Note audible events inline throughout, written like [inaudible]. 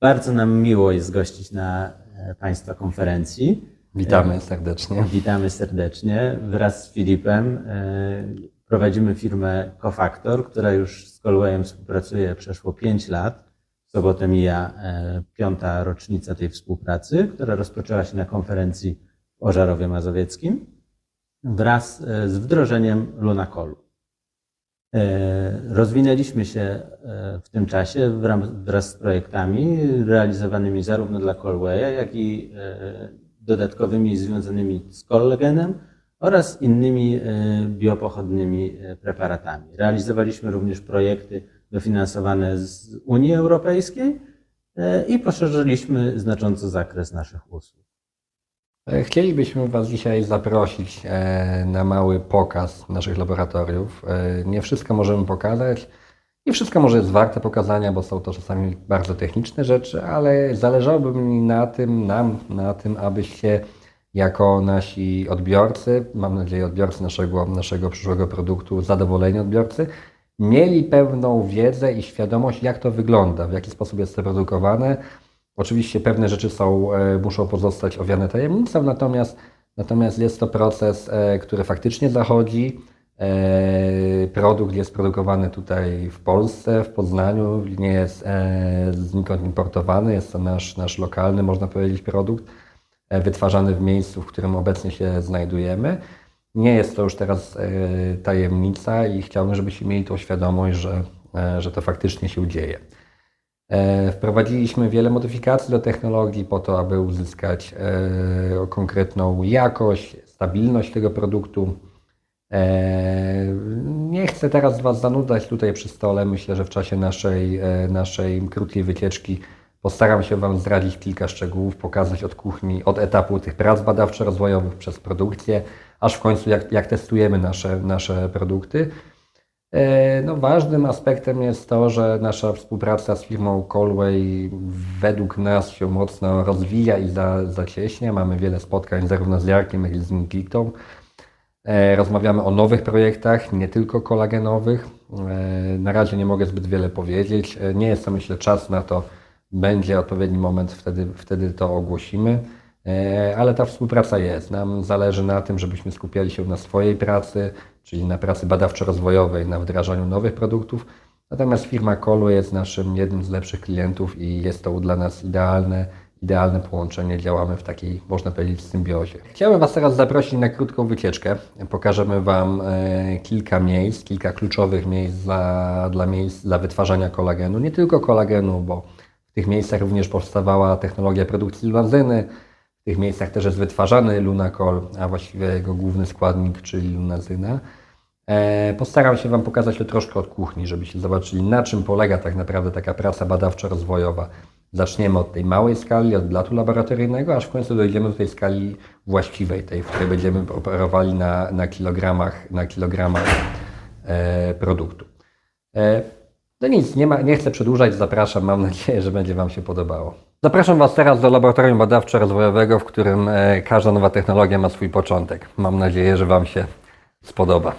Bardzo nam miło jest gościć na e, Państwa konferencji. Witamy serdecznie. Witamy serdecznie. Wraz z Filipem e, prowadzimy firmę Cofactor, która już z Colwayem współpracuje przeszło 5 lat. W sobotę mija e, piąta rocznica tej współpracy, która rozpoczęła się na konferencji w Ożarowie Mazowieckim wraz e, z wdrożeniem Lunacolu. E, Rozwinęliśmy się e, w tym czasie wraz z projektami realizowanymi zarówno dla Colwaya, jak i e, dodatkowymi związanymi z kollagenem oraz innymi biopochodnymi preparatami. Realizowaliśmy również projekty dofinansowane z Unii Europejskiej i poszerzyliśmy znacząco zakres naszych usług. E, Chcielibyśmy Was dzisiaj zaprosić e, na mały pokaz naszych laboratoriów. E, Nie wszystko możemy pokazać. Nie wszystko może jest warte pokazania, bo są to czasami bardzo techniczne rzeczy, ale zależałoby mi na tym, nam na tym, abyście jako nasi odbiorcy, mam nadzieję odbiorcy naszego, naszego przyszłego produktu, zadowoleni odbiorcy, mieli pewną wiedzę i świadomość, jak to wygląda, w jaki sposób jest to produkowane. Oczywiście pewne rzeczy są, e, muszą pozostać owiane tajemnicą, natomiast, natomiast jest to proces, e, który faktycznie zachodzi. E, Produkt jest produkowany tutaj w Polsce, w Poznaniu, nie jest znikąd importowany, jest to nasz, nasz lokalny, można powiedzieć, produkt, wytwarzany w miejscu, w którym obecnie się znajdujemy. Nie jest to już teraz tajemnica i chciałbym, żebyście mieli tą świadomość, że, że to faktycznie się dzieje. E, Wprowadziliśmy wiele modyfikacji do technologii po to, aby uzyskać e, konkretną jakość, stabilność tego produktu. E, Nie chcę teraz Was zanudzać tutaj przy stole. Myślę, że w czasie naszej, naszej krótkiej wycieczki postaram się Wam zdradzić kilka szczegółów, pokazać od kuchni, od etapu tych prac badawczo-rozwojowych przez produkcję, aż w końcu jak, jak testujemy nasze, nasze produkty. E, No, ważnym aspektem jest to, że nasza współpraca z firmą Colway według nas się mocno rozwija i za, zacieśnia. Mamy wiele spotkań zarówno z Jarkiem, jak i z Nikitą. E, Rozmawiamy o nowych projektach, nie tylko kolagenowych. E, Na razie nie mogę zbyt wiele powiedzieć. Nie jest to, myślę, czas na to. Będzie odpowiedni moment, wtedy, wtedy to ogłosimy. Ale ta współpraca jest. Nam zależy na tym, żebyśmy skupiali się na swojej pracy, czyli na pracy badawczo-rozwojowej, na wdrażaniu nowych produktów. Natomiast firma Kolu jest naszym jednym z lepszych klientów i jest to dla nas idealne, idealne połączenie. Działamy w takiej, można powiedzieć, symbiozie. Chciałbym Was teraz zaprosić na krótką wycieczkę. Pokażemy Wam e, kilka miejsc, kilka kluczowych miejsc dla, dla, miejsc, dla wytwarzania kolagenu. Nie tylko kolagenu, bo w tych miejscach również powstawała technologia produkcji lunazyny. W tych miejscach też jest wytwarzany lunakol, a właściwie jego główny składnik, czyli lunazyna. E, Postaram się Wam pokazać to troszkę od kuchni, żebyście zobaczyli, na czym polega tak naprawdę taka praca badawczo-rozwojowa. Zaczniemy od tej małej skali, od blatu laboratoryjnego, aż w końcu dojdziemy do tej skali właściwej, tej, w której będziemy operowali na, na kilogramach, na kilogramach e, produktu. E, no nic, nie, ma, nie chcę przedłużać, zapraszam, mam nadzieję, że będzie Wam się podobało. Zapraszam Was teraz do laboratorium badawczo-rozwojowego, w którym e, każda nowa technologia ma swój początek. Mam nadzieję, że Wam się spodoba.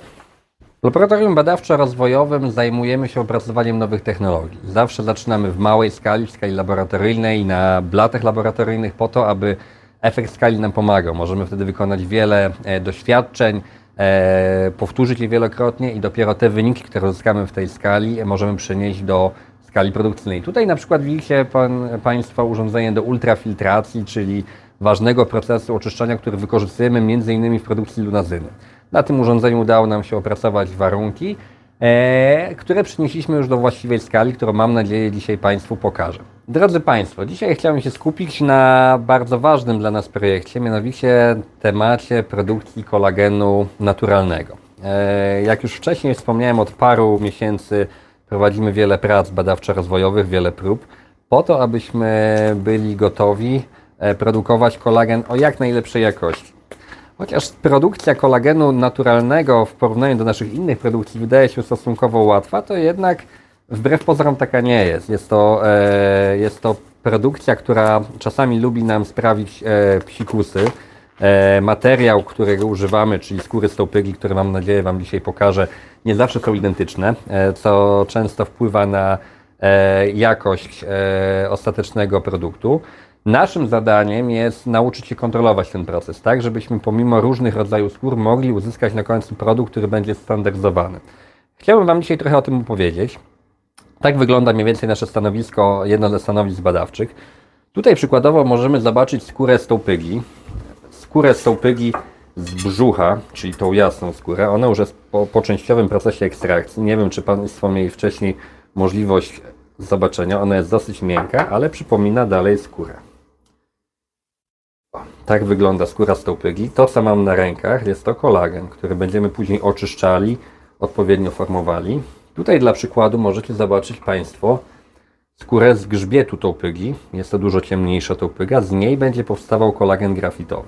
W laboratorium badawczo-rozwojowym zajmujemy się opracowaniem nowych technologii. Zawsze zaczynamy w małej skali, w skali laboratoryjnej, na blatach laboratoryjnych po to, aby efekt skali nam pomagał. Możemy wtedy wykonać wiele e, doświadczeń, e, powtórzyć je wielokrotnie i dopiero te wyniki, które uzyskamy w tej skali, możemy przenieść do skali produkcyjnej. Tutaj na przykład widzicie pan, Państwo urządzenie do ultrafiltracji, czyli ważnego procesu oczyszczania, który wykorzystujemy m.in. w produkcji lunazyny. Na tym urządzeniu udało nam się opracować warunki, e, które przynieśliśmy już do właściwej skali, którą mam nadzieję dzisiaj Państwu pokażę. Drodzy Państwo, dzisiaj chciałem się skupić na bardzo ważnym dla nas projekcie, mianowicie temacie produkcji kolagenu naturalnego. E, jak już wcześniej wspomniałem, od paru miesięcy prowadzimy wiele prac badawczo-rozwojowych, wiele prób, po to, abyśmy byli gotowi e, produkować kolagen o jak najlepszej jakości. Chociaż produkcja kolagenu naturalnego w porównaniu do naszych innych produkcji wydaje się stosunkowo łatwa, to jednak wbrew pozorom taka nie jest. Jest to, e, jest to produkcja, która czasami lubi nam sprawić e, psikusy. E, materiał, którego używamy, czyli skóry stołpygi, które mam nadzieję Wam dzisiaj pokażę, nie zawsze są identyczne, e, co często wpływa na e, jakość e, ostatecznego produktu. Naszym zadaniem jest nauczyć się kontrolować ten proces, tak, żebyśmy pomimo różnych rodzajów skór mogli uzyskać na końcu produkt, który będzie standaryzowany. Chciałbym Wam dzisiaj trochę o tym opowiedzieć. Tak wygląda mniej więcej nasze stanowisko, jedno ze stanowisk badawczych. Tutaj przykładowo możemy zobaczyć skórę stołpygi. Skórę stołpygi z brzucha, czyli tą jasną skórę. Ona już jest po, po częściowym procesie ekstrakcji. Nie wiem, czy Państwo mieli wcześniej możliwość zobaczenia. Ona jest dosyć miękka, ale przypomina dalej skórę. Tak wygląda skóra stołpygi. To, co mam na rękach, jest to kolagen, który będziemy później oczyszczali, odpowiednio formowali. Tutaj dla przykładu możecie zobaczyć Państwo skórę z grzbietu tołpygi. Jest to dużo ciemniejsza tołpyga. Z niej będzie powstawał kolagen grafitowy.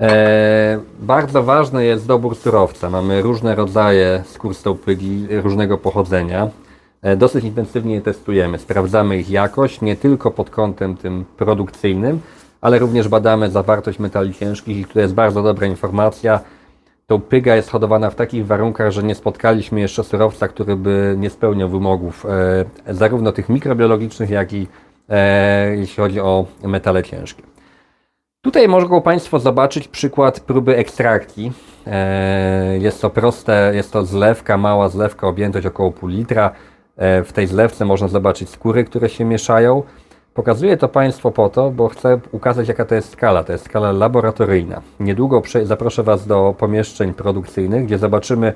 E, bardzo ważny jest dobór surowca. Mamy różne rodzaje skór stołpygi różnego pochodzenia. E, dosyć intensywnie je testujemy. Sprawdzamy ich jakość nie tylko pod kątem tym produkcyjnym, ale również badamy zawartość metali ciężkich i tu jest bardzo dobra informacja. To pyga jest hodowana w takich warunkach, że nie spotkaliśmy jeszcze surowca, który by nie spełniał wymogów e, zarówno tych mikrobiologicznych, jak i e, jeśli chodzi o metale ciężkie. Tutaj mogą Państwo zobaczyć przykład próby ekstrakcji. E, Jest to proste, jest to zlewka, mała zlewka, objętość około pół litra. E, W tej zlewce można zobaczyć skóry, które się mieszają. Pokazuję to Państwu po to, bo chcę ukazać jaka to jest skala. To jest skala laboratoryjna. Niedługo zaproszę Was do pomieszczeń produkcyjnych, gdzie zobaczymy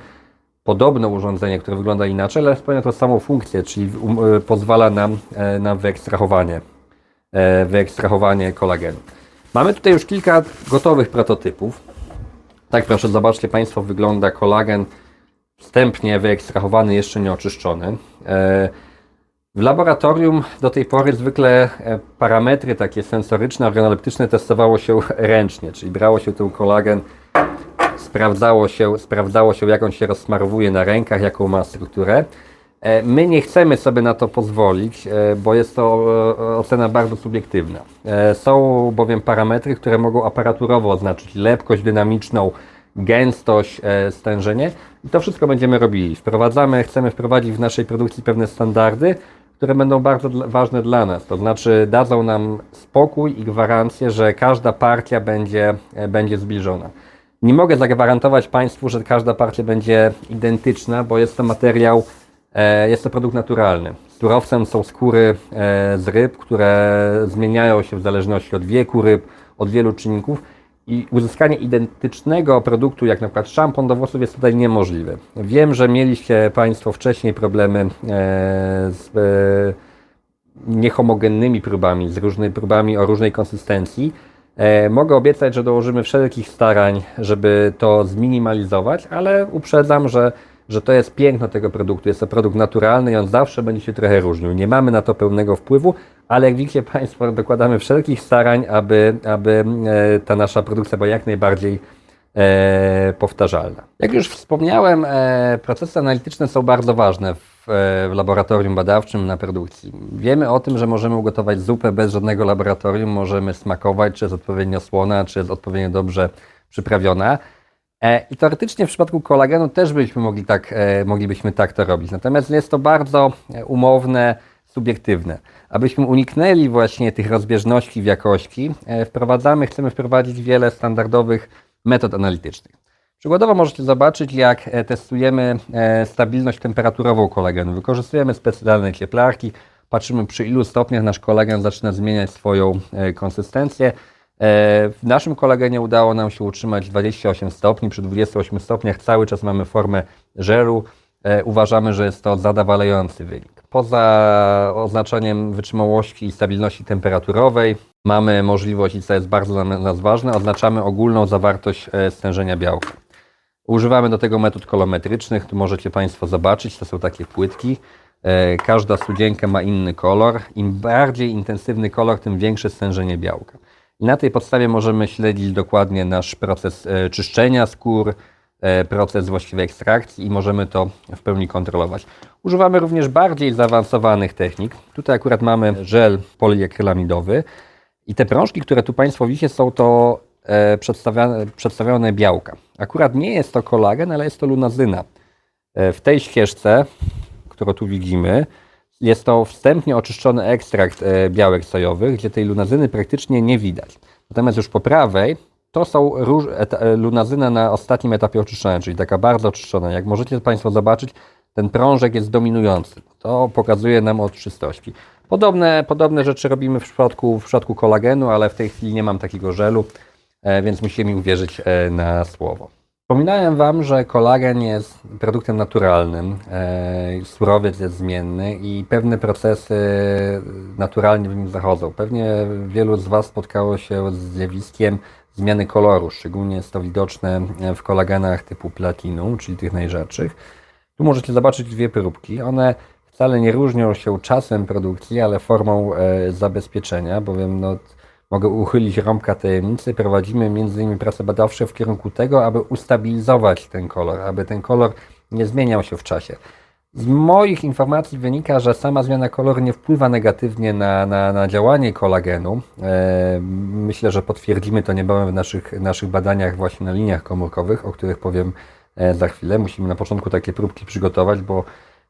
podobne urządzenie, które wygląda inaczej, ale spełnia tą samą funkcję, czyli um, y, pozwala nam e, na wyekstrahowanie, e, wyekstrahowanie kolagenu. Mamy tutaj już kilka gotowych prototypów. Tak, proszę, zobaczcie Państwo, wygląda kolagen wstępnie wyekstrahowany, jeszcze nie oczyszczony. W laboratorium do tej pory zwykle e, parametry takie sensoryczne, organoleptyczne testowało się [laughs] ręcznie, czyli brało się ten kolagen, sprawdzało się, sprawdzało się jak on się rozsmarowuje na rękach, jaką ma strukturę. E, My nie chcemy sobie na to pozwolić, e, bo jest to ocena bardzo subiektywna. Są bowiem parametry, które mogą aparaturowo oznaczyć lepkość dynamiczną, gęstość, stężenie i to wszystko będziemy robili. Wprowadzamy, chcemy wprowadzić w naszej produkcji pewne standardy, które będą bardzo dla, ważne dla nas. To znaczy dadzą nam spokój i gwarancję, że każda partia będzie, e, będzie zbliżona. Nie mogę zagwarantować Państwu, że każda partia będzie identyczna, bo jest to materiał, e, jest to produkt naturalny. Surowcem są skóry e, z ryb, które zmieniają się w zależności od wieku ryb, od wielu czynników i uzyskanie identycznego produktu, jak na przykład szampon do włosów, jest tutaj niemożliwe. Wiem, że mieliście Państwo wcześniej problemy e, z e, niehomogennymi próbami, z różnymi próbami o różnej konsystencji. E, mogę obiecać, że dołożymy wszelkich starań, żeby to zminimalizować, ale uprzedzam, że, że to jest piękno tego produktu. Jest to produkt naturalny i on zawsze będzie się trochę różnił. Nie mamy na to pełnego wpływu, ale jak widzicie [laughs] Państwo, dokładamy wszelkich starań, aby, aby e, ta nasza produkcja była jak najbardziej e, powtarzalna. Jak już wspomniałem, e, procesy analityczne są bardzo ważne w, e, w laboratorium badawczym na produkcji. Wiemy o tym, że możemy ugotować zupę bez żadnego laboratorium, możemy smakować, czy jest odpowiednio słona, czy jest odpowiednio dobrze przyprawiona. E, I teoretycznie w przypadku kolagenu też byśmy mogli tak, e, moglibyśmy tak to robić. Natomiast jest to bardzo e, umowne, subiektywne. Abyśmy uniknęli właśnie tych rozbieżności w jakości, wprowadzamy, chcemy wprowadzić wiele standardowych metod analitycznych. Przykładowo możecie zobaczyć, jak testujemy stabilność temperaturową kolagenu. Wykorzystujemy specjalne cieplarki, patrzymy przy ilu stopniach nasz kolagen zaczyna zmieniać swoją konsystencję. E, W naszym kolagenie udało nam się utrzymać 28 stopni. Przy 28 stopniach cały czas mamy formę żelu. E, Uważamy, że jest to zadowalający wynik. Poza oznaczeniem wytrzymałości i stabilności temperaturowej mamy możliwość, i co jest bardzo dla nas ważne, oznaczamy ogólną zawartość e, stężenia białka. Używamy do tego metod kolometrycznych, tu możecie Państwo zobaczyć, to są takie płytki. Każda studzienka ma inny kolor. Im bardziej intensywny kolor, tym większe stężenie białka. I na tej podstawie możemy śledzić dokładnie nasz proces e, czyszczenia skór, e, proces właściwej ekstrakcji i możemy to w pełni kontrolować. Używamy również bardziej zaawansowanych technik. Tutaj akurat mamy żel poliakrylamidowy i te prążki, które tu Państwo widzicie, są to e, przedstawione, przedstawione białka. Akurat nie jest to kolagen, ale jest to lunazyna. W tej ścieżce, którą tu widzimy, Jest to wstępnie oczyszczony ekstrakt e, białek sojowych, gdzie tej lunazyny praktycznie nie widać. Natomiast już po prawej to są róż, eta, e, lunazyna na ostatnim etapie oczyszczania, czyli taka bardzo oczyszczona. Jak możecie Państwo zobaczyć, ten prążek jest dominujący. To pokazuje nam o czystości. Podobne, podobne rzeczy robimy w przypadku, w przypadku kolagenu, ale w tej chwili nie mam takiego żelu, e, więc musicie mi uwierzyć e, na słowo. Wspominałem Wam, że kolagen jest produktem naturalnym, e, surowiec jest zmienny i pewne procesy naturalnie w nim zachodzą. Pewnie wielu z Was spotkało się z zjawiskiem zmiany koloru, szczególnie jest to widoczne w kolagenach typu platinum, czyli tych najrzadszych. Tu możecie zobaczyć dwie próbki. One wcale nie różnią się czasem produkcji, ale formą e, zabezpieczenia, bowiem no, mogę uchylić rąbka tajemnicy. Prowadzimy innymi prace badawcze w kierunku tego, aby ustabilizować ten kolor, aby ten kolor nie zmieniał się w czasie. Z moich informacji wynika, że sama zmiana koloru nie wpływa negatywnie na, na, na działanie kolagenu. E, myślę, że potwierdzimy to niebawem w naszych, naszych badaniach właśnie na liniach komórkowych, o których powiem e, za chwilę. Musimy na początku takie próbki przygotować, bo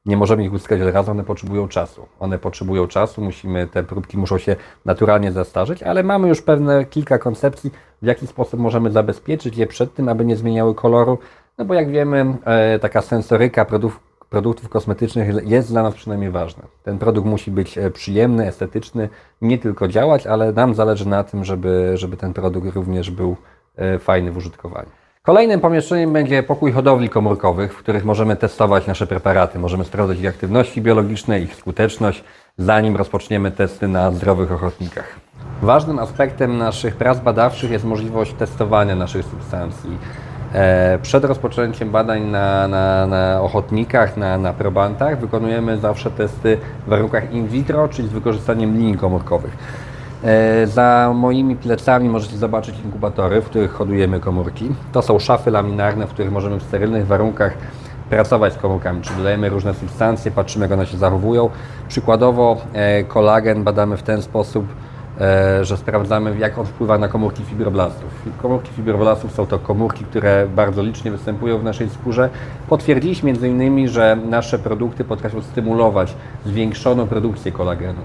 nie możemy ich uzyskać od razu, one potrzebują czasu. One potrzebują czasu, musimy, te próbki muszą się naturalnie zastarzeć, ale mamy już pewne kilka koncepcji, w jaki sposób możemy zabezpieczyć je przed tym, aby nie zmieniały koloru. No bo jak wiemy, e, taka sensoryka produktów, produktów kosmetycznych jest dla nas przynajmniej ważna. Ten produkt musi być e, przyjemny, estetyczny, nie tylko działać, ale nam zależy na tym, żeby, żeby ten produkt również był e, fajny w użytkowaniu. Kolejnym pomieszczeniem będzie pokój hodowli komórkowych, w których możemy testować nasze preparaty. Możemy sprawdzać ich aktywności biologiczne, ich skuteczność, zanim rozpoczniemy testy na zdrowych ochotnikach. Ważnym aspektem naszych prac badawczych jest możliwość testowania naszych substancji. E, Przed rozpoczęciem badań na, na, na ochotnikach, na, na probantach wykonujemy zawsze testy w warunkach in vitro, czyli z wykorzystaniem linii komórkowych. E, Za moimi plecami możecie zobaczyć inkubatory, w których hodujemy komórki. To są szafy laminarne, w których możemy w sterylnych warunkach pracować z komórkami, czyli dodajemy różne substancje, patrzymy jak one się zachowują. Przykładowo e, kolagen badamy w ten sposób, e, że sprawdzamy jak on wpływa na komórki fibroblastów. Komórki fibroblastów są to komórki, które bardzo licznie występują w naszej skórze. Potwierdziliśmy innymi, że nasze produkty potrafią stymulować zwiększoną produkcję kolagenu.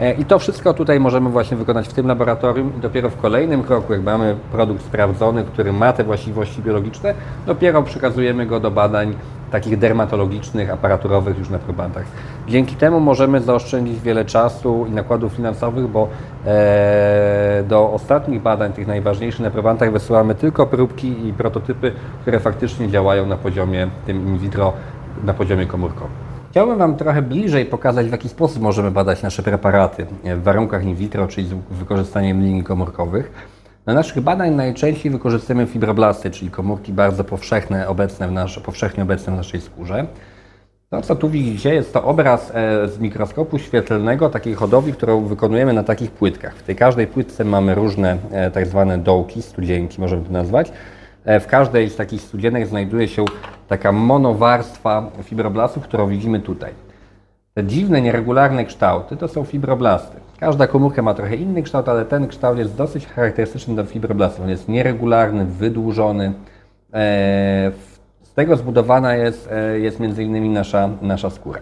E, I to wszystko tutaj możemy właśnie wykonać w tym laboratorium i dopiero w kolejnym kroku, jak mamy produkt sprawdzony, który ma te właściwości biologiczne, dopiero przekazujemy go do badań takich dermatologicznych, aparaturowych już na probantach. Dzięki temu możemy zaoszczędzić wiele czasu i nakładów finansowych, bo e, do ostatnich badań, tych najważniejszych na probantach, wysyłamy tylko próbki i prototypy, które faktycznie działają na poziomie tym in vitro, na poziomie komórkowym. Chciałbym Wam trochę bliżej pokazać, w jaki sposób możemy badać nasze preparaty w warunkach in vitro, czyli z wykorzystaniem linii komórkowych. Do naszych badań najczęściej wykorzystujemy fibroblasty, czyli komórki bardzo powszechne, obecne w nasz, powszechnie obecne w naszej skórze. To, co tu widzicie, jest to obraz e, z mikroskopu świetlnego takiej hodowli, którą wykonujemy na takich płytkach. W tej każdej płytce mamy różne e, tak zwane dołki, studzienki możemy to nazwać. E, W każdej z takich studzienek znajduje się taka monowarstwa fibroblastów, którą widzimy tutaj. Te dziwne, nieregularne kształty to są fibroblasty. Każda komórka ma trochę inny kształt, ale ten kształt jest dosyć charakterystyczny dla fibroblastów. On jest nieregularny, wydłużony. E, Z tego zbudowana jest, e, jest między innymi nasza, nasza skóra.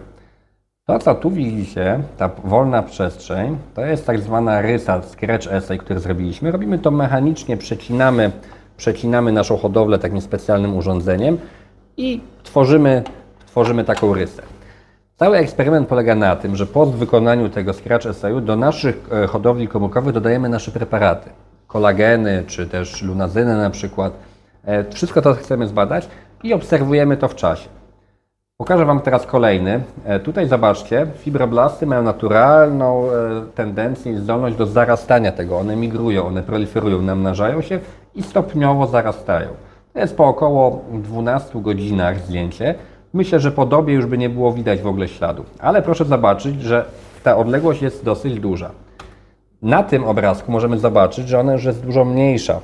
To, co tu widzicie, ta wolna przestrzeń, to jest tak zwana rysa, scratch essay, który zrobiliśmy. Robimy to mechanicznie, przecinamy, przecinamy naszą hodowlę takim specjalnym urządzeniem i tworzymy, tworzymy taką rysę. Cały eksperyment polega na tym, że po wykonaniu tego scratch essayu do naszych e, hodowli komórkowych dodajemy nasze preparaty. Kolageny, czy też lunazyny na przykład. E, Wszystko to chcemy zbadać i obserwujemy to w czasie. Pokażę Wam teraz kolejny. E, Tutaj zobaczcie, fibroblasty mają naturalną tendencję i zdolność do zarastania tego. One migrują, one proliferują, namnażają się i stopniowo zarastają. To jest po około 12 godzinach zdjęcie. Myślę, że po dobie już by nie było widać w ogóle śladu. Ale proszę zobaczyć, że ta odległość jest dosyć duża. Na tym obrazku możemy zobaczyć, że ona już jest dużo mniejsza.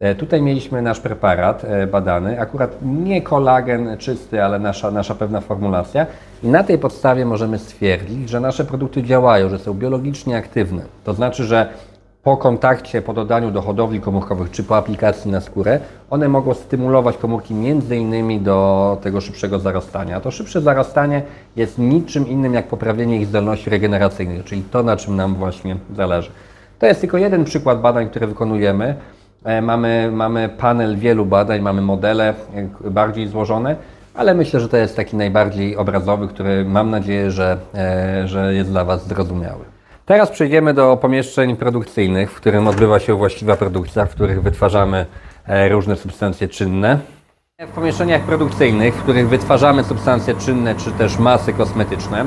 E, Tutaj mieliśmy nasz preparat e, badany, akurat nie kolagen czysty, ale nasza, nasza pewna formulacja. I na tej podstawie możemy stwierdzić, że nasze produkty działają, że są biologicznie aktywne. To znaczy, że po kontakcie, po dodaniu do hodowli komórkowych czy po aplikacji na skórę, one mogą stymulować komórki między innymi do tego szybszego zarastania. To szybsze zarastanie jest niczym innym jak poprawienie ich zdolności regeneracyjnych, czyli to, na czym nam właśnie zależy. To jest tylko jeden przykład badań, które wykonujemy. E, Mamy, mamy panel wielu badań, mamy modele e, bardziej złożone, ale myślę, że to jest taki najbardziej obrazowy, który mam nadzieję, że, e, że jest dla Was zrozumiały. Teraz przejdziemy do pomieszczeń produkcyjnych, w którym odbywa się właściwa produkcja, w których wytwarzamy e, różne substancje czynne. W pomieszczeniach produkcyjnych, w których wytwarzamy substancje czynne czy też masy kosmetyczne.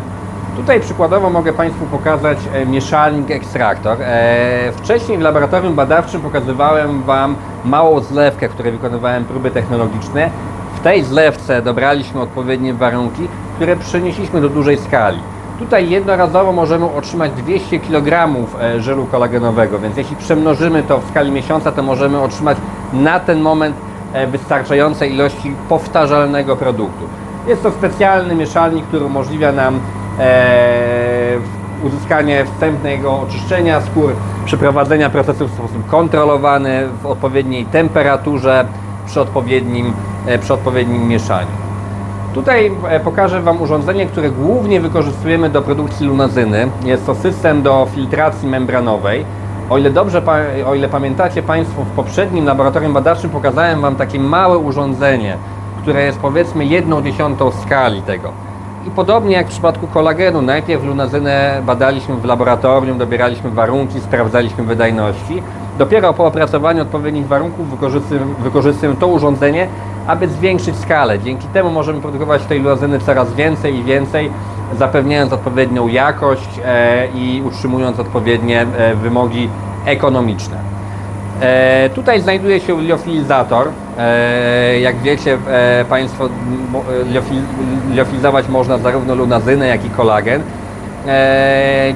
Tutaj przykładowo mogę Państwu pokazać e, mieszalnik ekstraktor. E, Wcześniej w laboratorium badawczym pokazywałem Wam małą zlewkę, w której wykonywałem próby technologiczne. W tej zlewce dobraliśmy odpowiednie warunki, które przenieśliśmy do dużej skali. Tutaj jednorazowo możemy otrzymać 200 kg e, żelu kolagenowego, więc jeśli przemnożymy to w skali miesiąca, to możemy otrzymać na ten moment e, wystarczające ilości powtarzalnego produktu. Jest to specjalny mieszalnik, który umożliwia nam e, uzyskanie wstępnego oczyszczenia skór, przeprowadzenia procesu w sposób kontrolowany, w odpowiedniej temperaturze, przy odpowiednim, przy odpowiednim mieszaniu. Tutaj e, pokażę Wam urządzenie, które głównie wykorzystujemy do produkcji lunazyny. Jest to system do filtracji membranowej. O ile dobrze, o ile pamiętacie Państwo, w poprzednim laboratorium badawczym pokazałem Wam takie małe urządzenie, które jest powiedzmy jedną dziesiątą skali tego. I podobnie jak w przypadku kolagenu, najpierw lunazynę badaliśmy w laboratorium, dobieraliśmy warunki, sprawdzaliśmy wydajności. Dopiero po opracowaniu odpowiednich warunków wykorzystujemy, wykorzystujemy to urządzenie, aby zwiększyć skalę. Dzięki temu możemy produkować tej lunazyny coraz więcej i więcej, zapewniając odpowiednią jakość e, i utrzymując odpowiednie e, wymogi ekonomiczne. E, tutaj znajduje się liofilizator. Jak wiecie Państwo, liofilizować można zarówno lunazynę, jak i kolagen.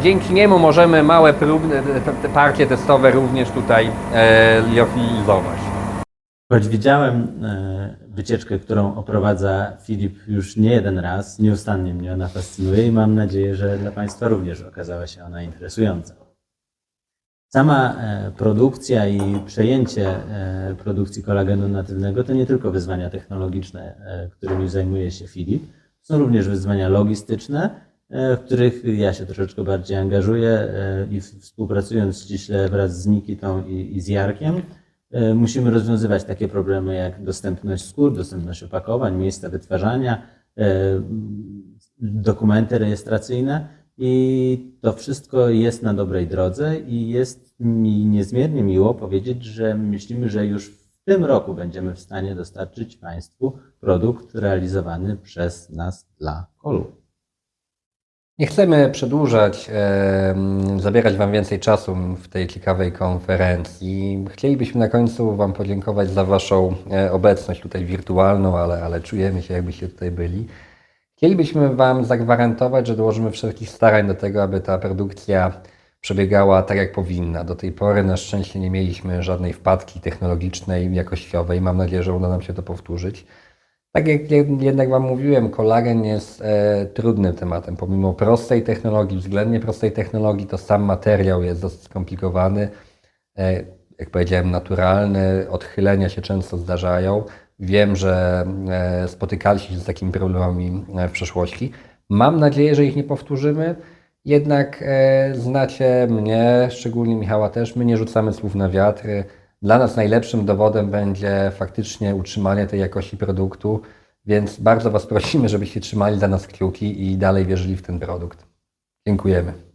Dzięki niemu możemy małe próbne, partie testowe również tutaj liofilizować. Choć widziałem e, wycieczkę, którą oprowadza Filip już nie jeden raz, nieustannie mnie ona fascynuje i mam nadzieję, że dla Państwa również okazała się ona interesująca. Sama e, produkcja i przejęcie e, produkcji kolagenu natywnego to nie tylko wyzwania technologiczne, którymi zajmuje się Filip, są również wyzwania logistyczne, w których ja się troszeczkę bardziej angażuję i współpracując ściśle wraz z Nikitą i, i z Jarkiem, musimy rozwiązywać takie problemy jak dostępność skór, dostępność opakowań, miejsca wytwarzania, e, dokumenty rejestracyjne i to wszystko jest na dobrej drodze i jest mi niezmiernie miło powiedzieć, że myślimy, że już w tym roku będziemy w stanie dostarczyć Państwu produkt realizowany przez nas dla Kolu. Nie chcemy przedłużać, e, zabierać Wam więcej czasu w tej ciekawej konferencji. Chcielibyśmy na końcu Wam podziękować za Waszą e, obecność tutaj wirtualną, ale, ale czujemy się, jakbyście tutaj byli. Chcielibyśmy Wam zagwarantować, że dołożymy wszelkich starań do tego, aby ta produkcja przebiegała tak, jak powinna. Do tej pory na szczęście nie mieliśmy żadnej wpadki technologicznej, jakościowej. Mam nadzieję, że uda nam się to powtórzyć. Tak jak jed- jednak Wam mówiłem, kolagen jest e, trudnym tematem. Pomimo prostej technologii, względnie prostej technologii, to sam materiał jest dosyć skomplikowany. E, jak powiedziałem, naturalny, odchylenia się często zdarzają. Wiem, że e, spotykaliście się z takimi problemami e, w przeszłości. Mam nadzieję, że ich nie powtórzymy. Jednak e, znacie mnie, szczególnie Michała też. My nie rzucamy słów na wiatr. Dla nas najlepszym dowodem będzie faktycznie utrzymanie tej jakości produktu, więc bardzo Was prosimy, żebyście trzymali za nas kciuki i dalej wierzyli w ten produkt. Dziękujemy.